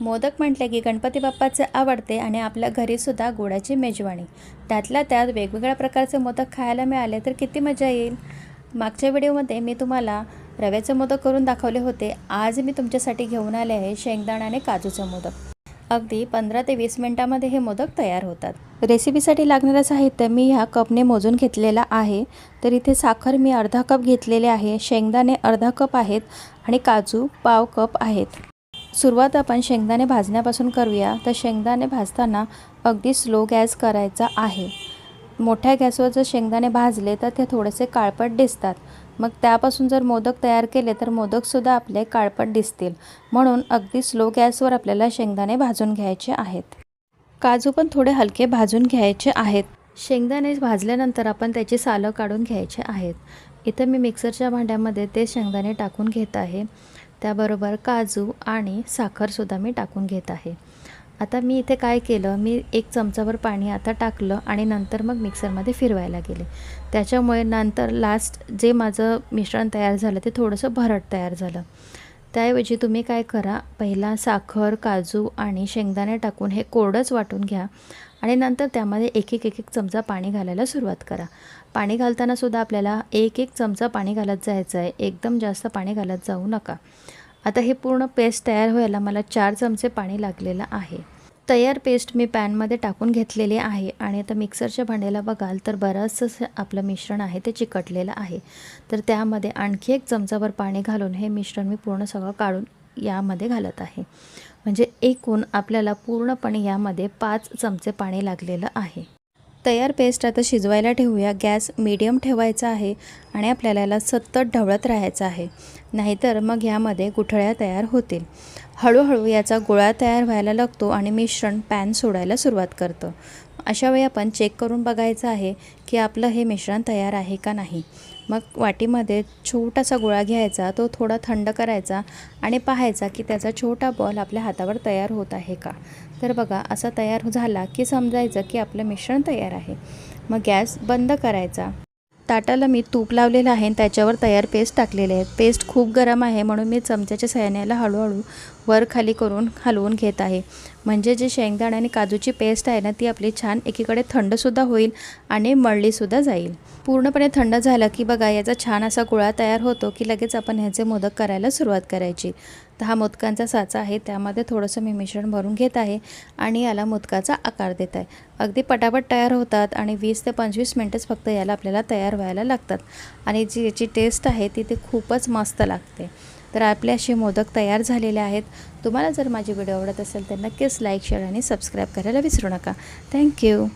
मोदक म्हटले की गणपती बाप्पाचे आवडते आणि आपल्या घरीसुद्धा गुळाची मेजवानी. त्यातल्या त्यात वेगवेगळ्या प्रकारचे मोदक खायला मिळाले तर किती मजा येईल? मागच्या व्हिडिओमध्ये मी तुम्हाला रव्याचे मोदक करून दाखवले होते. आज मी तुमच्यासाठी घेऊन आले आहे शेंगदाणा आणि काजूचे मोदक. अगदी पंधरा ते वीस मिनटामध्ये हे मोदक तयार होतात. रेसिपीसाठी लागणारं साहित्य मी ह्या कपने मोजून घेतलेला आहे. तर इथे साखर मी अर्धा कप घेतलेले आहे. शेंगदाणे अर्धा कप आहेत आणि काजू पाव कप आहेत. सुरुवात आपण शेंगदाणे भाजण्यापासून करूया. तर शेंगदाणे भाजताना अगदी स्लो गॅस करायचा आहे. मोठ्या गॅसवर जर शेंगदाणे भाजले तर ते थोडेसे काळपट दिसतात. मग त्यापासून जर मोदक तयार केले तर मोदकसुद्धा आपले काळपट दिसतील. म्हणून अगदी स्लो गॅसवर आपल्याला शेंगदाणे भाजून घ्यायचे आहेत. काजू पण थोडे हलके भाजून घ्यायचे आहेत. शेंगदाणे भाजल्यानंतर आपण त्याची सालं काढून घ्यायचे आहेत. इथं मी मिक्सरच्या भांड्यामध्ये ते शेंगदाणे टाकून घेत आहे. त्याबरोबर काजू आणि साखरसुद्धा मी टाकून घेत आहे. आता मी इथे काय केलं मी एक चमचाभर पाणी आता टाकलं आणि नंतर मग मिक्सरमध्ये फिरवायला गेले. त्याच्यामुळे नंतर लास्ट जे माझं मिश्रण तयार झालं ते थोडंसं भरट तयार झालं. त्याऐवजी तुम्ही काय करा पहिला साखर काजू आणि शेंगदाणे टाकून हे कोरडंच वाटून घ्या. आणि नंतर त्यामध्ये एक एक एक एक चमचा पाणी घालायला सुरुवात करा. पाणी घालताना सुद्धा आपल्याला एक एक चमचा पाणी घालत जायचं आहे एकदम जास्त पाणी घालत जाऊ नका. आता हे पूर्ण पेस्ट तयार व्हायला मला चार चमचे पाणी लागलेलं आहे. तयार पेस्ट मी पॅनमध्ये टाकून घेतलेली आहे आणि आता मिक्सरच्या भांड्याला बघाल तर बरंचसं आपलं मिश्रण आहे ते चिकटलेलं आहे. तर त्यामध्ये आणखी एक चमचाभर पाणी घालून हे मिश्रण मी पूर्ण सगळं काढून यामध्ये घालत आहे. म्हणजे एकूण आपल्याला पूर्णपणे यामध्ये पाच चमचे पाणी लागलेलं आहे. तयार पेस्ट आता शिजवायला ठेवूया. गॅस मीडियम ठेवायचा आहे आणि आपल्याला याला सतत ढवळत राहायचं आहे. नाहीतर मग यामध्ये गुठळ्या तयार होतील. हळूहळू याचा गोळा तयार व्हायला लागतो आणि मिश्रण पॅन सोडायला सुरुवात करतं. अशा वेळी आपण चेक करून बघायचं आहे की आपलं हे मिश्रण तयार आहे का नाही. मग वाटीमध्ये छोटासा गोळा घ्यायचा तो थोडा थंड करायचा आणि पाहायचा की त्याचा छोटा बॉल आपल्या हातावर तयार होत आहे का. तर बघा असा तयार झाला की समजायचं की आपलं मिश्रण तयार आहे. मग गॅस बंद करायचा. ताटाला मी तूप लावलेलं आहे आणि त्याच्यावर तयार पेस्ट टाकलेले आहे. पेस्ट खूप गरम आहे म्हणून मी चमच्याच्या सहाय्याने हळूहळू वर खाली करून हलवून घेत आहे. म्हणजे जे शेंगदाणे आणि काजूची पेस्ट आहे ना ती आपली छान एकीकडे थंडसुद्धा होईल आणि मळलीसुद्धा जाईल. पूर्णपणे थंड झालं की बघा याचा छान असा गोळा तयार होतो की लगेच आपण ह्याचे मोदक करायला सुरुवात करायची. तर हा मोदकांचा साचा आहे त्यामध्ये थोडंसं मी मिश्रण भरून घेत आहे आणि याला मोदकाचा आकार देत आहे. अगदी पटापट तयार होतात आणि वीस ते पंचवीस मिनटंच फक्त याला आपल्याला तयार व्हायला लागतात. आणि जी याची टेस्ट आहे ती ते खूपच मस्त लागते. तर आपले असे मोदक तयार झालेले आहेत. तुम्हाला जर माझे व्हिडिओ आवडत असेल तर नक्कीच लाईक शेअर आणि सबस्क्राईब करायला विसरू नका. थँक्यू